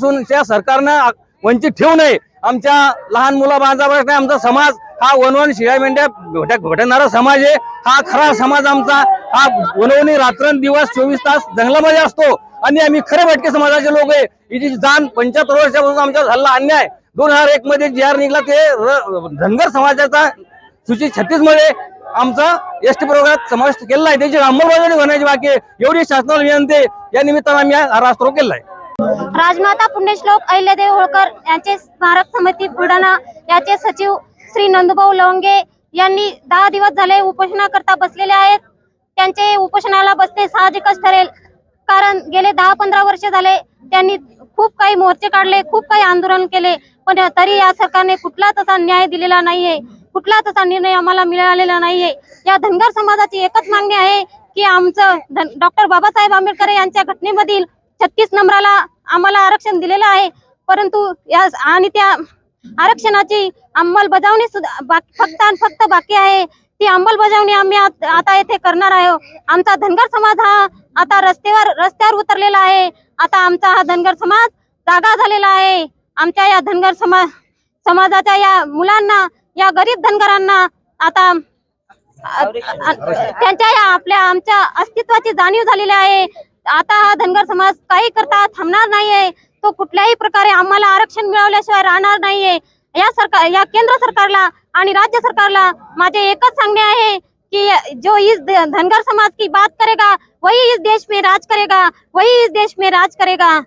असून त्या सरकारनं वंचित ठेवू नये. आमच्या लहान मुला बांधावर आमचा समाज हा वनवन शिवाय मेंढ्या घोट्या समाज आहे. हा खरा समाज आमचा. हा वनवणी रात्रंदिवस चोवीस तास जंगलामध्ये असतो. आणि आम्ही खरे भटके समाजाचे लोक आहे. हिची जाण पंच्याहत्तर वर्षापासून आमच्या झाला अन्याय. दोन हजार एक मध्ये जी आर निघला ते धनगर समाजाचा सूची छत्तीसमध्ये आमचा एस टी प्रवर्गात समाविष्ट केलेला आहे. त्याची अंमलबजावणी होण्याची बाकी एवढी शासनाला विनंती या निमित्तानं आम्ही हा रास्त्रो केला आहे. राजमाता पुण्यश्लोक अहिल्यादेव होळकर यांचे स्मारक समिती बुलढाणा याचे सचिव श्री नंदुभाऊ लवंगे यांनी दहा दिवस झाले उपोषणाकरता बसलेले आहेत. त्यांचे उपोषणाला बसणे साहजिकच ठरेल. कारण गेले दहा पंधरा वर्ष झाले त्यांनी खूप काही मोर्चे काढले खूप काही आंदोलन केले पण तरी या सरकारने कुठलाच असा न्याय दिलेला नाहीये. कुठलाच असा निर्णय आम्हाला मिळालेला नाहीये. या धनगर समाजाची एकच मागणी आहे की आमचं डॉक्टर बाबासाहेब आंबेडकर यांच्या घटनेमधील छत्तीस नंबराला आम्हाला आरक्षण दिलेलं आहे. परंतु या आणि त्या आरक्षणाची अंमलबजावणी सुद्धा फक्त आणि फक्त बाकी आहे. ती अंमलबजावणी आम्ही आत- येथे करणार आहोत आमचा धनगर समाज हा आता रस्त्यावर रस्त्यावर उतरलेला आहे. आता आमचा हा धनगर समाज जागा झालेला आहे. आमच्या या धनगर समाज समाजाच्या या मुलांना या गरीब धनगरांना आता त्यांच्या या आपल्या आमच्या अस्तित्वाची जाणीव झालेली आहे. आता हा धनगर समाज काही करता थांबणार नाहीये. तो कुठल्याही प्रकारे आम्हाला आरक्षण मिळवल्याशिवाय राहणार नाहीये. या सरकार, या केंद्र सरकारला आणि राज्य सरकारला माझे एकच सांगणे आहे कि जो इस धनगर समाज की बात करेगा, वही इस देश में राज करेगा, वही इस देश में राज करेगा.